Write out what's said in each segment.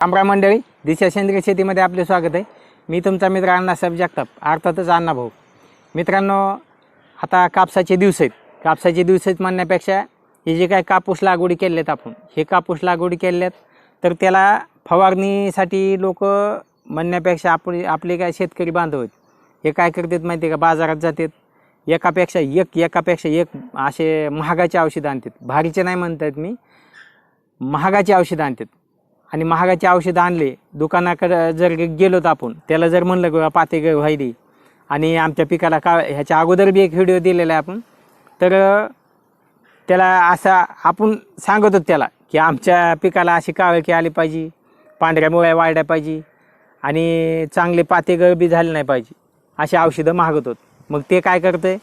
कामरा मंडळी दिशा सेंद्रिय शेतीमध्ये आपले स्वागत आहे. मी तुमचा मित्र अण्णासाहेब जगताप अर्थातच अण्णा भाऊ. मित्रांनो आता कापसाचे दिवस आहेत. कापसाचे दिवस आहेत म्हणण्यापेक्षा हे जे काय कापूस लागवडी केलेत आपण हे कापूस लागवडी केल्यात तर त्याला फवारणीसाठी लोक म्हणण्यापेक्षा आपण आपले काय शेतकरी बांधव आहेत. हे काय करतात माहिती आहे का? बाजारात जातात. एकापेक्षा एक एकापेक्षा एक असे महागाचे औषधं आणतात. भारीचे नाही म्हणतात मी. महागाचे औषधं आणतात. आणि महागाची औषधं आणले. दुकानाकडं जर गेलोत आपण त्याला जर म्हणलं की पाते ग व्हायली आणि आमच्या पिकाला का ह्याच्या अगोदर बी एक व्हिडिओ दिलेला आहे आपण. तर त्याला असा आपण सांगत होतो त्याला की आमच्या पिकाला अशी काळकी आली पाहिजे पांढऱ्या मुळ्या वाढल्या पाहिजे आणि चांगले पाते गळबी झाले नाही पाहिजे अशी औषधं मागत होत. मग ते काय करतं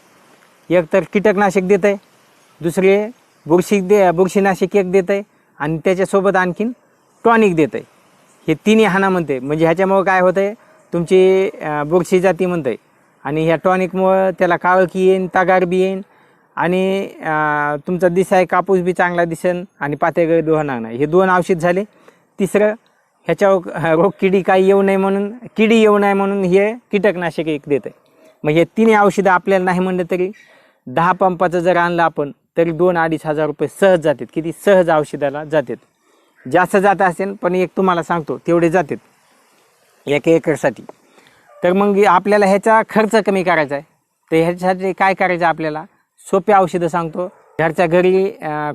एक तर कीटकनाशक देत आहे दुसरे बुरशी दे बुरशीनाशक एक देत आहे आणि त्याच्यासोबत आणखीन टॉनिक देत आहे हे तिन्ही हाना म्हणते म्हणजे ह्याच्यामुळं काय होतं आहे तुमची बुरशी जाती म्हणते आणि ह्या टॉनिकमुळं त्याला काळकी येईन तगार बी येईन. आणि तुमचा दिसाय कापूस बी चांगला दिसेन आणि पातेगळ दोहणार नाही. हे दोन औषध झाले. तिसरं ह्याच्यावर रोग किडी काही येऊ नये म्हणून किडी येऊ नये म्हणून हे कीटकनाशक एक देत आहे मग हे तिन्ही औषधं आपल्याला नाही म्हणलं तरी दहा पंपाचं जर आणलं आपण तरी दोन अडीच हजार रुपये सहज जातात. किती सहज औषधाला जातात. जास्त जात असेल पण एक तुम्हाला सांगतो तेवढे जातात. एक एकरसाठी. तर मग आपल्याला ह्याचा खर्च कमी करायचा आहे. तर ह्याच्यासाठी काय करायचं आपल्याला? सोपे औषधं सांगतो. घरच्या घरी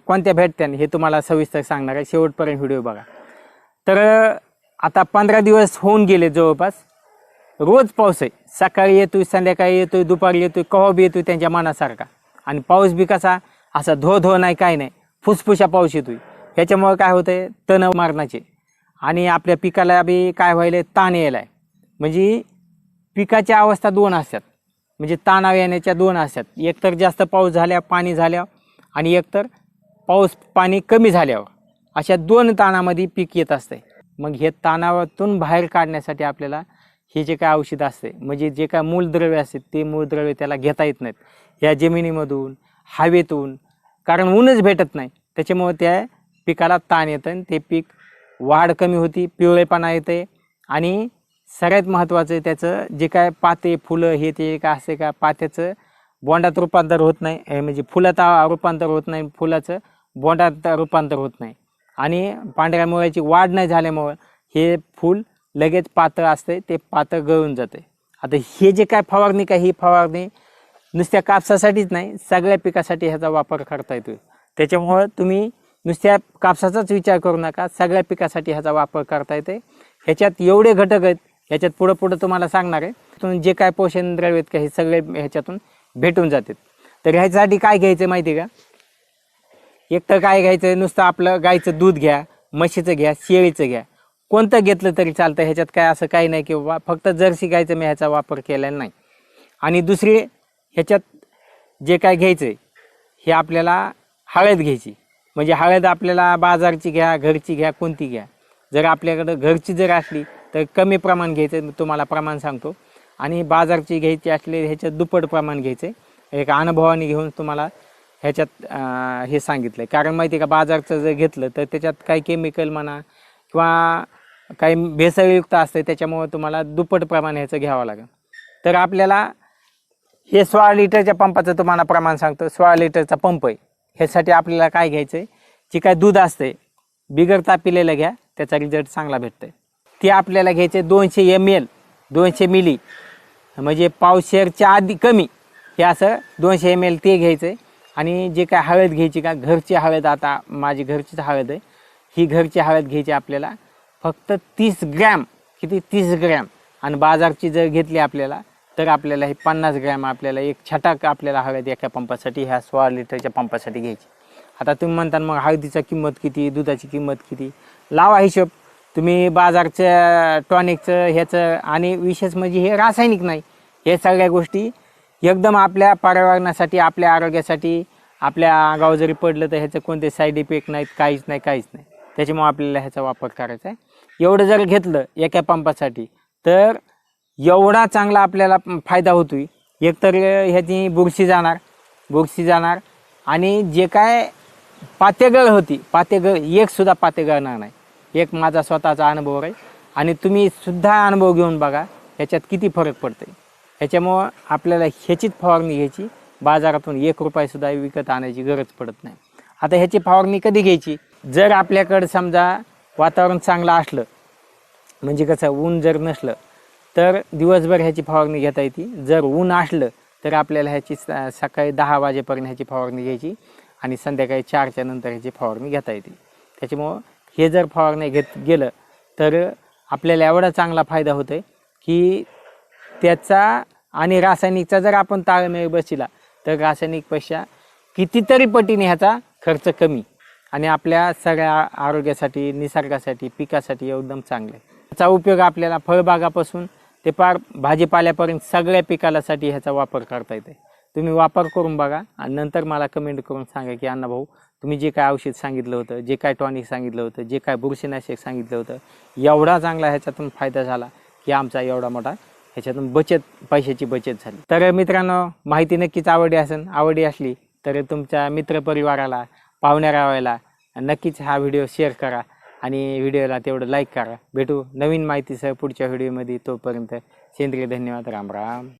कोणत्या भेटत्या हे तुम्हाला सविस्तर सांगणार आहे. शेवटपर्यंत व्हिडिओ बघा. तर आता पंधरा दिवस होऊन गेले जवळपास. रोज पाऊस आहे. सकाळी येतोय संध्याकाळी येतोय दुपारी येतोय कवा बी येतोय त्यांच्या मनासारखा. आणि पाऊस बी कसा? असा धो धो नाही काय नाही. फुसफुशा पाऊस येतोय. ह्याच्यामुळं काय होतंय? तण मारण्याचे. आणि आपल्या पिकाला बी काय व्हायला ताण यायला आहे म्हणजे पिकाच्या अवस्था दोन असतात. म्हणजे ताणाव येण्याच्या दोन असतात. एकतर जास्त पाऊस झाल्या पाणी झाल्या आणि एकतर पाऊस पाणी कमी झाल्यावर. अशा दोन ताणामध्ये पीक येत असते मग हे ताणावातून बाहेर काढण्यासाठी आपल्याला हे जे काय औषध असते म्हणजे जे काय मूलद्रव्य असते ते मूलद्रव्य त्याला घेता येत नाहीत. या जमिनीमधून हवेतून कारण ऊनच भेटत नाही. त्याच्यामुळे त्या पिकाला ताण येतं आणि ते पीक वाढ कमी होती पिवळेपणा येते आणि सगळ्यात महत्त्वाचं त्याचं जे काय पाते फुलं हे ते काय असते का पात्याचं बोंडात रूपांतर होत नाही. म्हणजे फुलात रूपांतर होत नाही फुलाचं बोंडात रूपांतर होत नाही. आणि पांढऱ्या मुळ्याची वाढ नाही झाल्यामुळं हे फूल लगेच पातळ असते ते पातळ गळून जाते आता हे जे काय फवारणी काय ही फवारणी नुसत्या कापसासाठीच नाही सगळ्या पिकासाठी ह्याचा वापर करता येतो त्याच्यामुळं तुम्ही नुसत्या कापसाचाच विचार करू नका. सगळ्या पिकासाठी ह्याचा वापर करता येते. ह्याच्यात एवढे घटक आहेत ह्याच्यात पुढं पुढं तुम्हाला सांगणार आहे. तुम्ही जे काय पोषण द्रव्य आहेत का हे सगळे ह्याच्यातून भेटून जातात. तर ह्याच्यासाठी काय घ्यायचं माहिती आहे का? एक तर काय घ्यायचं? नुसतं आपलं गाईचं दूध घ्या म्हशीचं घ्या शेळीचं घ्या. कोणतं घेतलं तरी चालतं. ह्याच्यात काय असं काही नाही की बाबा फक्त जर्सी गायचं मी ह्याचा वापर केलेला नाही. आणि दुसरी ह्याच्यात जे काय घ्यायचं आहे हे आपल्याला हळद घ्यायची. म्हणजे हळद आपल्याला बाजारची घ्या घरची घ्या कोणती घ्या. जर आपल्याकडं घरची जर असली तर कमी प्रमाण घ्यायचं तुम्हाला प्रमाण सांगतो. आणि बाजारची घ्यायची असली ह्याच्यात दुप्पट प्रमाण घ्यायचं आहे. एक अनुभवाने घेऊन तुम्हाला ह्याच्यात हे सांगितलं कारण माहिती आहे का बाजारचं जर घेतलं तर त्याच्यात काही केमिकल म्हणा किंवा काही भेसळयुक्त असते त्याच्यामुळं तुम्हाला दुप्पट प्रमाण ह्याचं घ्यावं लागेल. तर आपल्याला हे सोळा लिटरच्या पंपाचं तुम्हाला प्रमाण सांगतो. सोळा लिटरचा पंप आहे. ह्यासाठी आपल्याला काय घ्यायचं आहे जे काय दूध असते बिगर तापिलेलं घ्या त्याचा रिझल्ट चांगला भेटतोय. ते आपल्याला घ्यायचे दोनशे एम एल दोनशे मिली. म्हणजे पावशेरच्या आधी कमी हे असं दोनशे एम एल ते घ्यायचं आहे आणि जे काय हळद घ्यायची का घरची हळद आता माझी घरचीच हळद आहे. ही घरची हळद घ्यायची आपल्याला फक्त तीस ग्रॅम किती? तीस ग्रॅम. आणि बाजारची जर घेतली आपल्याला तर आपल्याला हे पन्नास ग्रॅम आपल्याला एक छटाक आपल्याला हव्यात एका पंपासाठी ह्या सोळा लिटरच्या पंपासाठी घ्यायची. आता तुम्ही म्हणता मग हळदीचा किंमत किती दुधाची किंमत किती? लावा हिशोब. तुम्ही बाजारच्या टॉनिकचं ह्याचं आणि विशेष म्हणजे हे रासायनिक नाही हे सगळ्या गोष्टी एकदम आपल्या पर्यावरणासाठी आपल्या आरोग्यासाठी आपल्या अंगावर जरी पडलं तर ह्याचं कोणते साईड इफेक्ट नाहीत काहीच नाही काहीच नाही. त्याच्यामुळे आपल्याला ह्याचा वापर करायचा आहे. एवढं जर घेतलं एका पंपासाठी तर एवढा चांगला आपल्याला फायदा होतोय. एकतर ह्याची बुरशी जाणार बुरशी जाणार आणि जे काय पातेगळ होती पातेगळ एकसुद्धा पातेगळणार नाही. एक माझा स्वतःचा अनुभव आहे आणि तुम्ही सुद्धा अनुभव घेऊन बघा ह्याच्यात किती फरक पडते ह्याच्यामुळं आपल्याला ह्याचीच फवारणी घ्यायची बाजारातून एक रुपयासुद्धा विकत आणायची गरज पडत नाही. आता ह्याची फवारणी कधी घ्यायची? जर आपल्याकडं समजा वातावरण चांगलं असलं म्हणजे कसं ऊन जर नसलं तर दिवसभर ह्याची फवारणी घेता येते. जर ऊन असलं तर आपल्याला ह्याची स- सकाळी दहा वाजेपर्यंत ह्याची फवारणी घ्यायची आणि संध्याकाळी चारच्या नंतर ह्याची फवारणी घेता येते. त्याच्यामुळं हे जर फवारणी घेत गेलं तर आपल्याला एवढा चांगला फायदा होतो आहे की त्याचा आणि रासायनिकचा जर आपण ताळमेळ बसिला तर रासायनिकपेक्षा कितीतरी पटीने ह्याचा खर्च कमी आणि आपल्या सगळ्या आरोग्यासाठी निसर्गासाठी पिकासाठी एकदम चांगलं आहे. त्याचा उपयोग आपल्याला फळबागापासून ते पार भाजीपाल्यापर्यंत सगळ्या पिकालासाठी ह्याचा वापर करता येते तुम्ही वापर करून बघा आणि नंतर मला कमेंट करून सांगा की अण्णा भाऊ तुम्ही जे काय औषध सांगितलं होतं जे काय टॉनिक सांगितलं होतं जे काय बुरशीनाशक सांगितलं होतं एवढा चांगला ह्याच्यातून फायदा झाला की आमचा एवढा मोठा ह्याच्यातून बचत पैशाची बचत झाली. तर मित्रांनो माहिती नक्कीच आवडी असेल आवडी असली तर तुमच्या मित्रपरिवाराला पाहुण्या रावायला नक्कीच हा व्हिडिओ शेअर करा. आणि व्हिडिओला तेवढं लाईक करा. भेटू नवीन माहितीसह पुढच्या व्हिडिओमध्ये तोपर्यंत सेंद्रिय धन्यवाद. राम राम.